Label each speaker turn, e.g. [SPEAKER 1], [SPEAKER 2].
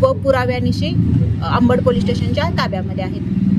[SPEAKER 1] व पुराव्यानिशी आंबड अंबड पोलीस स्टेशनच्या ताब्यामध्ये आहेत.